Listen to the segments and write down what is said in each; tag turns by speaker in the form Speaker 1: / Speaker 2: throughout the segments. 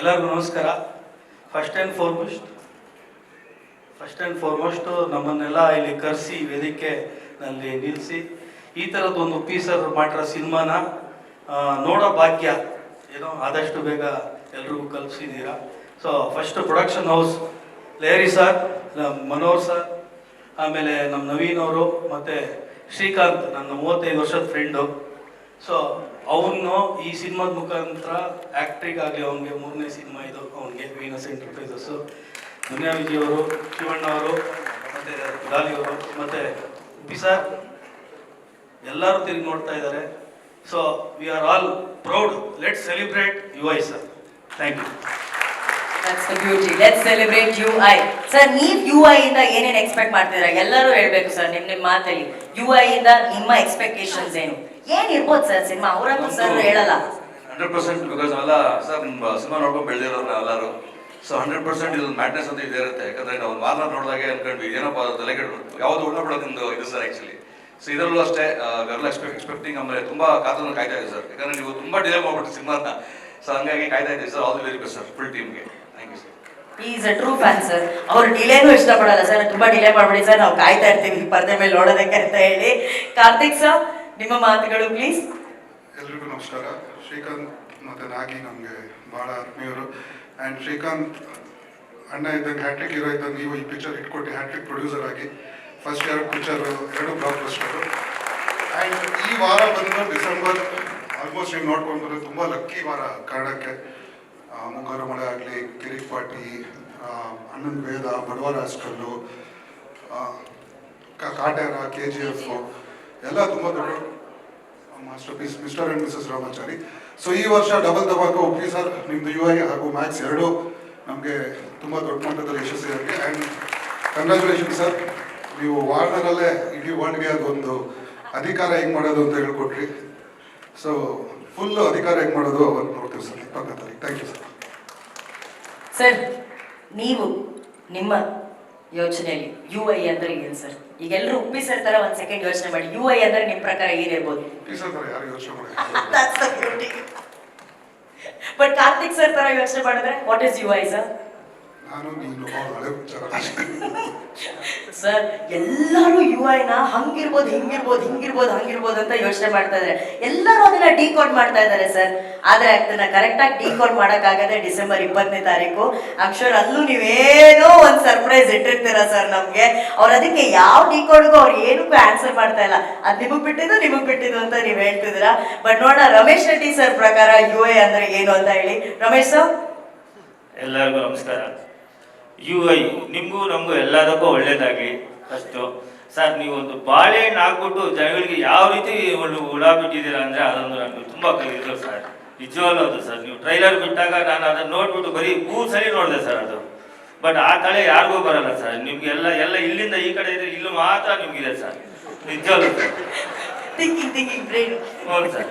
Speaker 1: ಎಲ್ಲರಿಗೂ ನಮಸ್ಕಾರ. First and foremost first and foremost ನಮ್ಮನ್ನೆಲ್ಲ ಇಲ್ಲಿ ಕರೆಸಿ ವೇದಿಕೆ ನಲ್ಲಿ ನಿಲ್ಲಿಸಿ, ಈ ಥರದ್ದೊಂದು ಪೀಸರ್ ಮಾಡಿರೋ ಸಿನಿಮಾನ ನೋಡೋ ಭಾಗ್ಯ ಏನೋ ಆದಷ್ಟು ಬೇಗ ಎಲ್ರಿಗೂ ಕಲ್ಪಿಸಿದ್ದೀರಾ so first production house Lahari sir Manohar sir ಆಮೇಲೆ ನಮ್ಮ ನವೀನ್ ಅವರು, ಮತ್ತು ಶ್ರೀಕಾಂತ್, ನನ್ನ ಮೂವತ್ತೈದು ವರ್ಷದ ಫ್ರೆಂಡು ಸೊ ಅವನು ಈ ಸಿನಿಮಾದ ಮುಖಾಂತರ ಆ್ಯಕ್ಟ್ರಿಗಾಗಲಿ ಅವನಿಗೆ ಮೂರನೇ ಸಿನಿಮಾ ಇದು, ಅವನಿಗೆ ವೀನಸ್ ಎಂಟರ್ಪ್ರೈಸಸ್ಸು ದುನಿಯಾ ವಿಜಯ್ ಅವರು, ಶಿವಣ್ಣ ಅವರು, ಮತ್ತು ಗಾಲಿ ಅವರು, ಮತ್ತು ಬಿಸಾರ್. ಎಲ್ಲರೂ ತಿರುಗಿ ನೋಡ್ತಾ ಇದ್ದಾರೆ so we are all proud let celebrate U I sir thank you
Speaker 2: That's the beauty. Let's celebrate UI. Sir ನೀವ್ ಐ ಇಂದ ಏನೇನು ಎಕ್ಸ್ಪೆಕ್ಟ್ ಮಾಡ್ತೀರಾ? ಎಲ್ಲರೂ ಹೇಳ್ಬೇಕು ಸರ್ ನಿಮ್ ನಿಮ್ ಮಾತಲ್ಲಿ. ಐ ಇಂದ ನಿಮ್ಮ ಎಕ್ಸ್ಪೆಕ್ಟೇಷನ್ಸ್ ಏನು? ಏನ್ ಇರ್ಬೋದು ಸರ್ ಸಿನಿಮಾ? ಅವರಂತೂ ಸರ್ ಹೇಳಲ್ಲ.
Speaker 3: ಹಂಡ್ರೆಡ್ ಪರ್ಸೆಂಟ್ ಬಿಕಾಸ್ ಎಲ್ಲ ಸರ್ ನಿಮ್ಮ ಸಿನಿಮಾ ನೋಡ್ಕೊಂಡು ಬೆಳೆದಿರೋರು ಎಲ್ಲರೂ ಸೊ ಹಂಡ್ರೆಡ್ ಪರ್ಸೆಂಟ್ ಇದು ಮ್ಯಾಟ್ನೆಸ್ ಅಂತ ಇದೇ ಇರುತ್ತೆ. ಯಾಕಂದ್ರೆ ನಾವು ಮಾರ್ನ ನೋಡಿದಾಗೆ ಅನ್ಕೊಂಡ್ವಿ. ಏನಪ್ಪ ತಲೆ ಕೆಟ್ಟು ಯಾವುದು ಉಳ್ಳ ಬಿಡೋದೊಂದು ಇದು ಸರ್ ಆ್ಯಕ್ಚುಲಿ ಸೊ ಇದರಲ್ಲೂ ಅಷ್ಟೇ ಎಲ್ಲ ಎಕ್ಸ್ಪೆಕ್ಟ್ ಎಕ್ಸ್ಪೆಕ್ಟಿಂಗ್ ಆಮೇಲೆ ತುಂಬ ಕಾತನ್ನು ಕಾಯ್ತಾ ಇದೆ ಸರ್. ಯಾಕಂದ್ರೆ ನೀವು ತುಂಬ ಡಿಲೇ ಮಾಡ್ಬಿಟ್ಟು ಸಿನಿಮಾನ. ಸೊ ಹಂಗಾಗಿ ಕಾಯ್ತಾ ಇದ್ದೀವಿ sir. All the very best sir full ಟೀಮ್ಗೆ thank you sir
Speaker 2: is a true fan sir ಅವ್ರು ಡಿಲೇನು ಇಷ್ಟಪಡಲ್ಲ ಸರ್. ತುಂಬಾ ಡಿಲೇ ಮಾಡ್ಬಿಡಿ ಸರ್. ನಾವು ಕಾಯ್ತಾ ಇರ್ತೀವಿ. ಪರದೆ ಮೇಲೆ ನೋಡೋದಕ್ಕೆ ಅಂತ ಹೇಳಿ. ಕಾರ್ತಿಕ್ ಸರ್ ನಿಮ್ಮ ಮಾತುಗಳು ಪ್ಲೀಸ್
Speaker 4: ಎಲ್ರಿಗೂ ನಮಸ್ಕಾರ. ಶ್ರೀಕಾಂತ್ ಮತ್ತು ನಾಗಿ ನಮಗೆ ಭಾಳ ಆತ್ಮೀಯರು. ಆ್ಯಂಡ್ ಶ್ರೀಕಾಂತ್ ಅಣ್ಣ ಇದ್ದಂಗೆ ಹ್ಯಾಟ್ರಿಕ್ ಹೀರೋ ಇದ್ದಂಗೆ ನೀವು ಈ ಪಿಕ್ಚರ್ ಇಟ್ಕೊಟ್ಟು ಹ್ಯಾಟ್ರಿಕ್ ಪ್ರೊಡ್ಯೂಸರ್ ಆಗಿ ಫಸ್ಟ್ ಇಯರ್ ಪಿಕ್ಚರು ಎರಡು ಬ್ಲಾಕ್ ಆ್ಯಂಡ್ ಈ ವಾರ ಬಂದು ಡಿಸೆಂಬರ್ ಆಲ್ಮೋಸ್ಟ್ ನೀವು ನೋಡ್ಕೊಂಡು ಬಂದರೆ ತುಂಬ ಲಕ್ಕಿ ವಾರ ಕಾರಣಕ್ಕೆ ಮುಂಗಾರು ಮಳೆ ಆಗಲಿ ಕಿರಿಕ್ ಪಾಟಿ ಅಣ್ಣನ ವೇದ ಬಡವರ ಹಾಸ್ಕಲ್ಲು ಕಾಟ್ಯಾರ ಕೆ ಜಿ ಎಫ್ ಎಲ್ಲ ತುಂಬ ದೊಡ್ಡ masterpiece, Mr and Mrs Ramachari. So ಈ ವರ್ಷ ಡಬಲ್ ದಬಾಕ ಓಕೆ ಸರ್. ನಿಮ್ಮದು ಯು ಐ ಹಾಗೂ ಮ್ಯಾಕ್ಸ್ ಎರಡು ನಮಗೆ ತುಂಬ ದೊಡ್ಡ ಮಟ್ಟದಲ್ಲಿ ಯಶಸ್ವಿಯಾಗಿ ಆ್ಯಂಡ್ ಕಂಗ್ರ್ಯಾಚುಲೇಷನ್ ಸರ್. ನೀವು ವಾರ್ಡ್ನಲ್ಲೇ ಇಡೀ ವರ್ಲ್ಡ್ಗೆ ಅದೊಂದು ಅಧಿಕಾರ ಹೆಂಗೆ ಮಾಡೋದು ಅಂತ ಹೇಳ್ಕೊಟ್ರಿ. ಸೊ ಫುಲ್ ಅಧಿಕಾರ ಹೆಂಗೆ ಮಾಡೋದು ಅವತ್ತು ನೋಡ್ತೀವಿ ಸರ್. ಇಪ್ಪತ್ತನೇ ತಾರೀಕು ಥ್ಯಾಂಕ್ ಯು ಸರ್.
Speaker 2: ಸರ್, ನೀವು ನಿಮ್ಮ ಯೋಚನೆಯಲ್ಲಿ ಯು ಐ ಅಂದ್ರೆ ಏನು ಸರ್? ಈಗ ಎಲ್ಲರೂ ಉಪ್ಪಿ ಸರ್ ತರ ಒಂದ್ ಸೆಕೆಂಡ್ ಯೋಚನೆ ಮಾಡಿ. ಯು ಐ ಅಂದ್ರೆ ನಿಮ್ ಪ್ರಕಾರ ಏನಿರ್ಬೋದು ಬಟ್ ಕಾರ್ತಿಕ್ ಸರ್ ತರ ಯೋಚನೆ ಮಾಡಿದ್ರೆ what is U I sir
Speaker 4: ನಾನು ನೀನು
Speaker 2: ಸರ್ ಎಲ್ಲರೂ ಯು ಐನ ಹಂಗಿರ್ಬೋದು ಹಿಂಗಿರ್ಬೋದು ಹಿಂಗಿರ್ಬೋದು ಹಂಗಿರ್ಬೋದು ಅಂತ ಯೋಚನೆ ಮಾಡ್ತಾ ಇದ್ದಾರೆ. ಎಲ್ಲರೂ ಅದನ್ನ ಡಿಕೋಡ್ ಮಾಡ್ತಾ ಇದ್ದಾರೆ ಸರ್ ಆದ್ರೆ ಅದನ್ನ ಕರೆಕ್ಟ್ ಆಗಿ ಡಿಕೋಡ್ ಮಾಡಕ್ಕಾಗದೆ ಡಿಸೆಂಬರ್ ಇಪ್ಪತ್ತನೇ ತಾರೀಕು ಅಕ್ಷರ ಅಲ್ಲೂ ನೀವೇನೋ ಒಂದ್ ಸರ್ಪ್ರೈಸ್ ಇಟ್ಟಿರ್ತೀರ ಸರ್ ನಮ್ಗೆ. ಅವ್ರು ಅದಕ್ಕೆ ಯಾವ ಡಿಕೋಡ್ಗೂ ಅವ್ರು ಏನಕ್ಕೂ ಆನ್ಸರ್ ಮಾಡ್ತಾ ಇಲ್ಲ. ಅದ್ ನಿಮಗ್ ಬಿಟ್ಟಿದ್ದು ನಿಮಗ್ ಬಿಟ್ಟಿದ್ದು ಅಂತ ನೀವ್ ಹೇಳ್ತಿದ್ದೀರಾ. ಬಟ್ ನೋಡೋಣ ರಮೇಶ್ ರೆಡ್ಡಿ ಸರ್ ಪ್ರಕಾರ ಯು ಎ ಅಂದ್ರೆ ಏನು ಅಂತ ಹೇಳಿ. ರಮೇಶ್ ಸರ್
Speaker 5: ಎಲ್ಲರಿಗೂ ನಮಸ್ಕಾರ. ಯು ಐ ನಿಮಗೂ ನಮಗೂ ಎಲ್ಲದಕ್ಕೂ ಒಳ್ಳೇದಾಗಲಿ ಫಸ್ಟು ಸರ್ ನೀವು ಒಂದು ಬಾಳೆಹಣ್ಣು ಹಾಕ್ಬಿಟ್ಟು ಜನಗಳಿಗೆ ಯಾವ ರೀತಿ ಒಂದು ಹುಳ ಬಿಟ್ಟಿದ್ದೀರಾ ಅಂದರೆ ಅದೊಂದು ನನಗೆ ತುಂಬ ಕಲಿತು ಸರ್ ನಿಜವಲ್ಲ ಅದು ಸರ್ ನೀವು ಟ್ರೈಲರ್ ಬಿಟ್ಟಾಗ ನಾನು ಅದನ್ನು ನೋಡ್ಬಿಟ್ಟು ಬರೀ ಮೂರು ಸರಿ ನೋಡಿದೆ ಸರ್ ಅದು. ಬಟ್ ಆ ತಳೆ ಯಾರಿಗೂ ಬರಲ್ಲ ಸರ್ ನಿಮ್ಗೆ ಎಲ್ಲ ಎಲ್ಲ ಇಲ್ಲಿಂದ ಈ ಕಡೆ ಇದ್ರೆ ಇಲ್ಲೂ ಮಾತ್ರ ನಿಮಗಿದೆ ಸರ್
Speaker 2: ನಿಜವಲ್ಲ
Speaker 5: ಹೌದು ಸರ್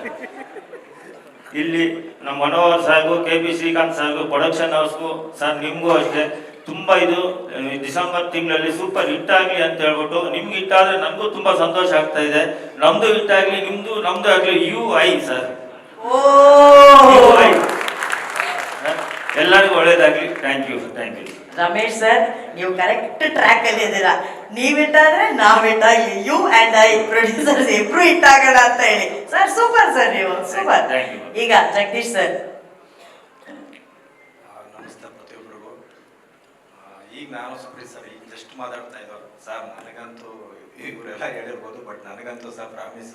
Speaker 5: ಇಲ್ಲಿ ನಮ್ಮ ಮನೋಹರ್ ಸಾರ್ಗೂ ಕೆ ಪಿ ಶ್ರೀಕಾಂತ್ ಸಾರ್ಗೂ ಪ್ರೊಡಕ್ಷನ್ ಹೌಸ್ಗೂ ಸರ್ ನಿಮಗೂ ಅಷ್ಟೇ. ತುಂಬ ಇದು ಡಿಸೆಂಬರ್ ತಿಂಗಳಲ್ಲಿ ಸೂಪರ್ ಹಿಟ್ ಆಗಲಿ ಅಂತ ಹೇಳ್ಬಿಟ್ಟು ನಿಮ್ಗೆ ಹಿಟ್ ಆದರೆ ನನಗೂ ತುಂಬ ಸಂತೋಷ ಆಗ್ತಾ ಇದೆ. ನಮ್ದು ಹಿಟ್ ಆಗಲಿ ನಿಮ್ದು ನಮ್ದು ಆಗಲಿ ಯು ಐ ಸರ್ ಎಲ್ಲರಿಗೂ ಒಳ್ಳೇದಾಗ್ಲಿ. Thank you thank you
Speaker 2: Ramesh sir ನೀವು ಕರೆಕ್ಟ್ ಟ್ರ್ಯಾಕ್ ಅಲ್ಲಿ ಇದ್ದೀರಾ. ನೀವ್ ಇಟ್ಟಾದ್ರೆ ನಾವ್ ಇಟ್ಟಾಗ್ಲಿ ಯು ಅಂಡ್ ಐ ಪ್ರೊಡ್ಯೂಸರ್ಸ್ ಇಬ್ರು ಇಟ್ಟಾಗಲ್ಲ ಅಂತ ಹೇಳಿ. ಸರ್ ಸೂಪರ್ ಸರ್ ನೀವು. ಸೂಪರ್. ಈಗ ಜಗದೀಶ್ ಸರ್
Speaker 6: ನಾನು ಸುಪ್ರೀತ್ ಸರ್ ಈಗ ಜಸ್ಟ್ ಮಾತಾಡ್ತಾ ಇದ್ದಾರೆ ಸರ್, ನನಗಂತೂ ಇವರೆಲ್ಲ ಹೇಳಿರ್ಬೋದು ಬಟ್ ನನಗಂತೂ ಸರ್ ಪ್ರಾಮಿಸ್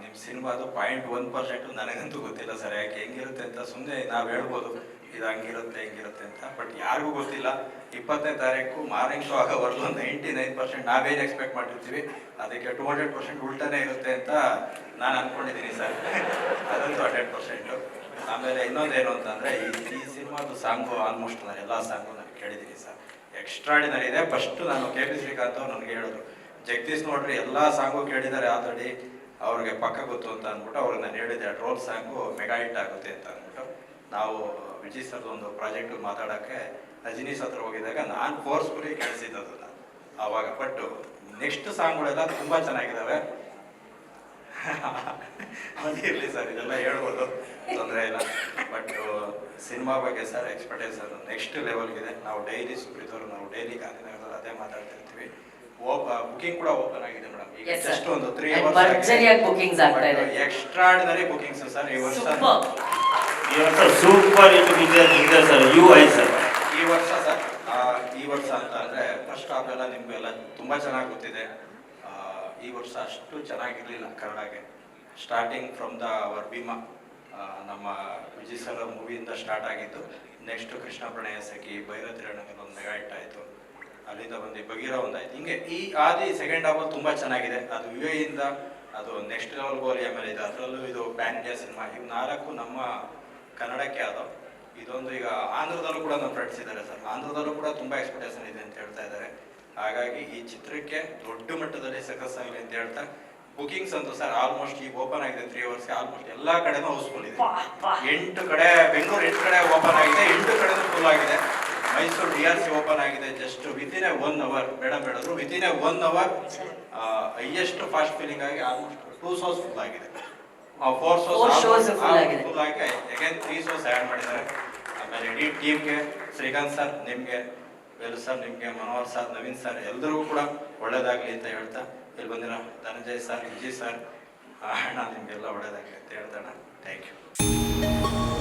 Speaker 6: ನಿಮ್ಮ ಸಿನಿಮಾದು ಪಾಯಿಂಟ್ ಒನ್ ಪರ್ಸೆಂಟು ನನಗಂತೂ ಗೊತ್ತಿಲ್ಲ ಸರ್. ಯಾಕೆ? ಹೆಂಗಿರುತ್ತೆ ಅಂತ ಸುಮ್ಮನೆ ನಾವು ಹೇಳ್ಬೋದು. ಇದು ಹಂಗಿರುತ್ತೆ, ಹೆಂಗಿರುತ್ತೆ ಅಂತ. ಬಟ್ ಯಾರಿಗೂ ಗೊತ್ತಿಲ್ಲ. ಇಪ್ಪತ್ತನೇ ತಾರೀಕು ಮಾರ್ನಿಂಗ್ ಶೋ ಆಗೋವರೆಗೂ ನೈಂಟಿ ನೈನ್ ಪರ್ಸೆಂಟ್ ನಾವೇನು ಎಕ್ಸ್ಪೆಕ್ಟ್ ಮಾಡಿರ್ತೀವಿ ಅದಕ್ಕೆ ಟೂ ಹಂಡ್ರೆಡ್ ಪರ್ಸೆಂಟ್ ಉಲ್ಟಾನೇ ಇರುತ್ತೆ ಅಂತ ನಾನು ಅಂದ್ಕೊಂಡಿದ್ದೀನಿ ಸರ್. ಅದಂತೂ ಹಂಡ್ರೆಡ್ ಪರ್ಸೆಂಟು ಆಮೇಲೆ ಇನ್ನೊಂದೇನು ಅಂತಂದರೆ, ಈ ಈ ಸಿನಿಮಾದು ಸಾಂಗು ಆಲ್ಮೋಸ್ಟ್ ನಾನು ಎಲ್ಲ ಸಾಂಗು ನಾನು ಕೇಳಿದ್ದೀನಿ ಸರ್. ಎಕ್ಸ್ಟ್ರಾಡಿನರಿ ಇದೆ. ಫಸ್ಟು ನಾನು ಕೆ ಪಿ ಶ್ರೀಕಾಂತ್ ಅವ್ರು ನನಗೆ ಹೇಳಿದ್ರು, ಜಗದೀಶ್ ನೋಡ್ರಿ, ಎಲ್ಲ ಸಾಂಗು ಕೇಳಿದ್ದಾರೆ ಆಲ್ರೆಡಿ, ಅವ್ರಿಗೆ ಪಕ್ಕ ಗೊತ್ತು ಅಂತ ಅಂದ್ಬಿಟ್ಟು ಅವ್ರಿಗೆ ನಾನು ಹೇಳಿದ್ದೆ ರೋಲ್ ಸಾಂಗು ಮೆಗಾ ಹಿಟ್ ಆಗುತ್ತೆ ಅಂತ ಅಂದ್ಬಿಟ್ಟು, ನಾವು ವಿಜಯ್ ಸರ್ದು ಒಂದು ಪ್ರಾಜೆಕ್ಟ್ ಮಾತಾಡೋಕ್ಕೆ ರಜನೀಶ್ ಹತ್ರ ಹೋಗಿದ್ದಾಗ ನಾನು ಫೋರ್ಸ್ಫುಲಿ ಕೇಳಿಸಿದ್ದು ಅದನ್ನು ಆವಾಗ ಪಟ್ಟು ನೆಕ್ಸ್ಟ್ ಸಾಂಗ್ಗಳೆಲ್ಲ ತುಂಬ ಚೆನ್ನಾಗಿದ್ದಾವೆ ಅದಿರಲಿ ಸರ್ ಇದೆಲ್ಲ ಹೇಳ್ಬೋದು ತೊಂದರೆ ಇಲ್ಲ. ಬಟ್ ಸಿನಿಮಾ ಬಗ್ಗೆ ಸರ್ ಎಕ್ಸ್ಪರ್ಟೈಸ್ ಸರ್ ನೆಕ್ಸ್ಟ್ ಲೆವೆಲ್ಗಿದೆ ನಾವು ಡೈಲಿ ಸುಪ್ರೀತವ್ರು ನಾವು ಡೈಲಿ ಗಾಂಧಿನಗರದಲ್ಲಿ ಅದೇ ಮಾತಾಡ್ತಿರ್ತೀವಿ. ಬುಕಿಂಗ್ ಕೂಡ ಓಪನ್ ಆಗಿದೆ ಮೇಡಮ್ ಈಗ ಜಸ್ಟ್ ಒಂದು ತ್ರೀ
Speaker 2: ಅವರ್ಸ್ ಭರ್ಜರಿಯಾಗಿ ಎಕ್ಸ್ಟ್ರಾ ಆರ್ಡಿನರಿ ಇದೆ.
Speaker 6: ಬುಕಿಂಗ್ಸ್ ಸರ್ ಈ ವರ್ಷ.
Speaker 5: ಈ ವರ್ಷ ಸೂಪರ್ ಇದೆ ಸರ್ ಯು ಐ ಸರ್
Speaker 6: ಈ ವರ್ಷ ಸರ್ ಆ, ಈ ವರ್ಷ ಅಂತ ಅಂದ್ರೆ ಫಸ್ಟ್ ಆಫ್ ಎಲ್ಲ ನಿಮ್ಗೆಲ್ಲ ತುಂಬಾ ಚೆನ್ನಾಗಿ ಗೊತ್ತಿದೆ. ಆ, ಈ ವರ್ಷ ಅಷ್ಟು ಚೆನ್ನಾಗಿರ್ಲಿಲ್ಲ ಕನ್ನಡಗೆ. Starting from the hour Bheema ನಮ್ಮ ವಿಜಯ್ ಸರ್ ಮೂವಿಯಿಂದ ಸ್ಟಾರ್ಟ್ ಆಗಿದ್ದು ನೆಕ್ಸ್ಟ್ ಕೃಷ್ಣ ಪ್ರಣಯ ಸಖಿ ಭೈರತಿರಣಗಲ್ ಒಂದು ಮೆಗಾ ಹಿಟ್ ಆಯಿತು. ಅಲ್ಲಿಂದ ಬಂದು ಬಗೀರ ಒಂದಾಯ್ತು ಹಿಂಗೆ ಈ ಆದಿ ಸೆಕೆಂಡ್ ಹಾಫ್ ತುಂಬ ಚೆನ್ನಾಗಿದೆ. ಅದು ಯು ಇಂದ ಅದು ನೆಕ್ಸ್ಟ್ ಲೆವೆಲ್ ಗೋಲಿ ಆಮೇಲೆ ಇದೆ. ಅದರಲ್ಲೂ ಇದು ಪ್ಯಾನ್ ಇಂಡಿಯಾ ಸಿನಿಮಾ ಇವು ನಾಲ್ಕು ನಮ್ಮ ಕನ್ನಡಕ್ಕೆ ಆದವು ಇದೊಂದು ಈಗ ಆಂಧ್ರದಲ್ಲೂ ಕೂಡ ನಮ್ಮ ಫ್ರೆಂಡ್ಸ್ ಇದ್ದಾರೆ ಸರ್. ಆಂಧ್ರದಲ್ಲೂ ಕೂಡ ತುಂಬ ಎಕ್ಸ್ಪೆಕ್ಟೇಷನ್ ಇದೆ ಅಂತ ಹೇಳ್ತಾ ಇದ್ದಾರೆ. ಹಾಗಾಗಿ ಈ ಚಿತ್ರಕ್ಕೆ ದೊಡ್ಡ ಮಟ್ಟದಲ್ಲಿ ಸಕ್ಸಸ್ ಆಗಲಿ ಅಂತ ಹೇಳ್ತಾ ಬುಕಿಂಗ್ಸ್ ಅಂತ ಸರ್ ಆಲ್ಮೋಸ್ಟ್ ಈಗ ಓಪನ್ ಆಗಿದೆ ತ್ರೀ ಅವರ್ಸ್ ಆಲ್ಮೋಸ್ಟ್ ಎಲ್ಲಾ ಕಡೆನೂ ಹೌಸ್ಫುಲ್ ಇದೆ. ಎಂಟು ಕಡೆ ಬೆಂಗಳೂರು ಎಂಟು ಕಡೆ ಓಪನ್ ಆಗಿದೆ ಎಂಟು ಕಡೆನೂ ಫುಲ್ ಆಗಿದೆ. Mysuru D R C open ಆಗಿದೆ just within a one hour ಬೇಡ ಬೇಡದ್ರು within a one hour highest fast filling ಆಗಿ ಆಲ್ಮೋಸ್ಟ್ ಟೂ ಸೋಸ್ ಫುಲ್ ಆಗಿದೆ. Four
Speaker 2: shows.
Speaker 6: ಫುಲ್ ಆಗಿ ಅಗೇನ್ ತ್ರೀ ಸೋಸ್ ಆ್ಯಡ್ ಮಾಡಿದ್ದಾರೆ. ಆಮೇಲೆ ಇಡೀ ಟೀಮ್ಗೆ ಶ್ರೀಕಾಂತ್ ಸರ್ ನಿಮಗೆ ವೇಲು ಸರ್, ನಿಮಗೆ ಮನೋಹರ್ ಸರ್, ನವೀನ್ ಸರ್ ಎಲ್ಲರಿಗೂ ಕೂಡ ಒಳ್ಳೇದಾಗಲಿ ಅಂತ ಹೇಳ್ತಾ ಇಲ್ಲಿ ಬಂದಿರೋ ಧನಂಜಯ್ ಸರ್, ವಿಜಯ್ ಸರ್ ಅಣ್ಣ ನಿಮಗೆಲ್ಲ ಒಳ್ಳೇದಾಗಲಿ ಅಂತ ಹೇಳ್ತಾಣ ಥ್ಯಾಂಕ್ ಯು